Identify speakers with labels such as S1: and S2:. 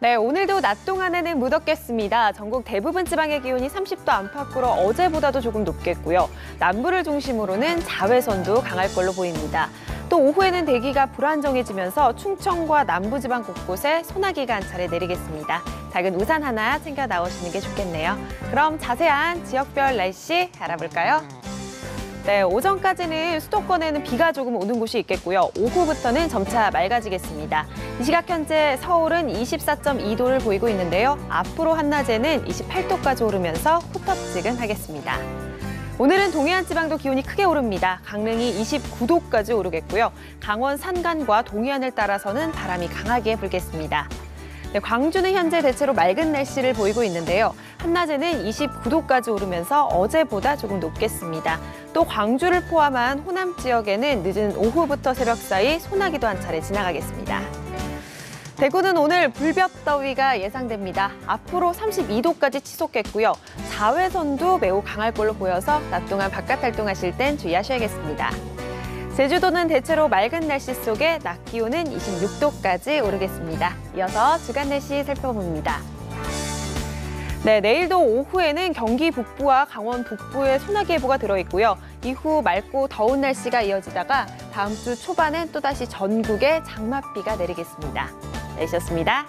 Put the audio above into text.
S1: 네, 오늘도 낮 동안에는 무덥겠습니다. 전국 대부분 지방의 기온이 30도 안팎으로 어제보다도 조금 높겠고요. 남부를 중심으로는 자외선도 강할 걸로 보입니다. 또 오후에는 대기가 불안정해지면서 충청과 남부지방 곳곳에 소나기가 한 차례 내리겠습니다. 작은 우산 하나 챙겨 나오시는 게 좋겠네요. 그럼 자세한 지역별 날씨 알아볼까요? 네, 오전까지는 수도권에는 비가 조금 오는 곳이 있겠고요. 오후부터는 점차 맑아지겠습니다. 이 시각 현재 서울은 24.2도를 보이고 있는데요. 앞으로 한낮에는 28도까지 오르면서 후텁지근하겠습니다. 오늘은 동해안 지방도 기온이 크게 오릅니다. 강릉이 29도까지 오르겠고요. 강원 산간과 동해안을 따라서는 바람이 강하게 불겠습니다. 네, 광주는 현재 대체로 맑은 날씨를 보이고 있는데요. 한낮에는 29도까지 오르면서 어제보다 조금 높겠습니다. 또 광주를 포함한 호남 지역에는 늦은 오후부터 새벽 사이 소나기도 한 차례 지나가겠습니다. 대구는 오늘 불볕더위가 예상됩니다. 앞으로 32도까지 치솟겠고요. 자외선도 매우 강할 걸로 보여서 낮 동안 바깥 활동하실 땐 주의하셔야겠습니다. 제주도는 대체로 맑은 날씨 속에 낮 기온은 26도까지 오르겠습니다. 이어서 주간 날씨 살펴봅니다. 네, 내일도 오후에는 경기 북부와 강원 북부에 소나기 예보가 들어있고요. 이후 맑고 더운 날씨가 이어지다가 다음 주 초반엔 또다시 전국에 장맛비가 내리겠습니다. 내리셨습니다.